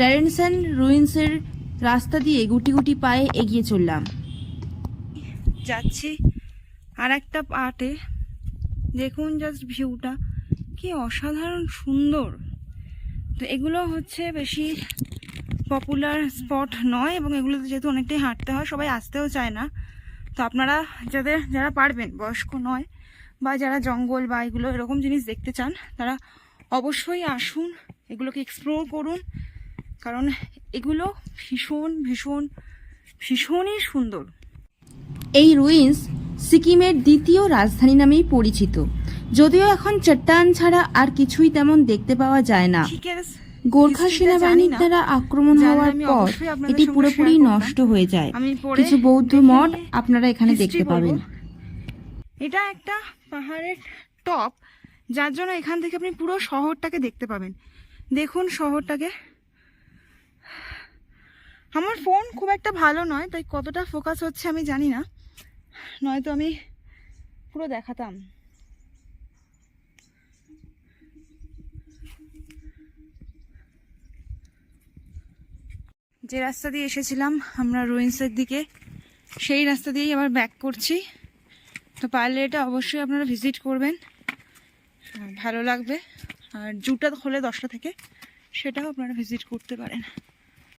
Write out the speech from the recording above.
র্যারেনসন রুইন্সের রাস্তা দিয়ে গুটি গুটি পায়ে এগিয়ে চললাম। যাচ্ছি আর একটা পার্টে দেখুন জাস্ট ভিউটা কি অসাধারণ সুন্দর। তো এগুলো হচ্ছে বেশি পপুলার স্পট নয় এবং এগুলোতে যেহেতু অনেকটাই হাঁটতে হয়, সবাই আসতেও চায় না। তো আপনারা যাদের, যারা পারবেন, বয়স্ক নয় বা যারা জঙ্গল বা এগুলো এরকম জিনিস দেখতে চান, তারা অবশ্যই আসুন, এগুলোকে এক্সপ্লোর করুন। কারণ এগুলো ভীষণ ভীষণ ভীষণই সুন্দর। এই রুইন্স সিকিমের দ্বিতীয় রাজধানী নামেই পরিচিত। যদিও এখন চট্টান ছাড়া আর কিছুই তেমন দেখতে পাওয়া যায় না। গোর্খা সেনাবাহিনীর দ্বারা আক্রমণ হওয়ার পর এটি পুরোপুরি নষ্ট হয়ে যায়। কিছু বৌদ্ধ মঠ আপনারা এখানে দেখতে পাবেন। এটা একটা পাহাড়ের টপ যার জন্য এখান থেকে আপনি পুরো শহরটাকে দেখতে পাবেন। দেখুন শহরটাকে। আমার ফোন খুব একটা ভালো নয়, তাই কতটা ফোকাস হচ্ছে আমি জানি না। নয়তো আমি পুরো দেখাতাম। যে রাস্তা দিয়ে এসেছিলাম আমরা রুইন্সের দিকে, সেই রাস্তা দিয়েই আবার ব্যাক করছি। তো পারলে এটা অবশ্যই আপনারা ভিজিট করবেন। ভালো লাগবে। আর জুটা খোলে দশটা থেকে সেটাও আপনারা ভিজিট করতে পারেন।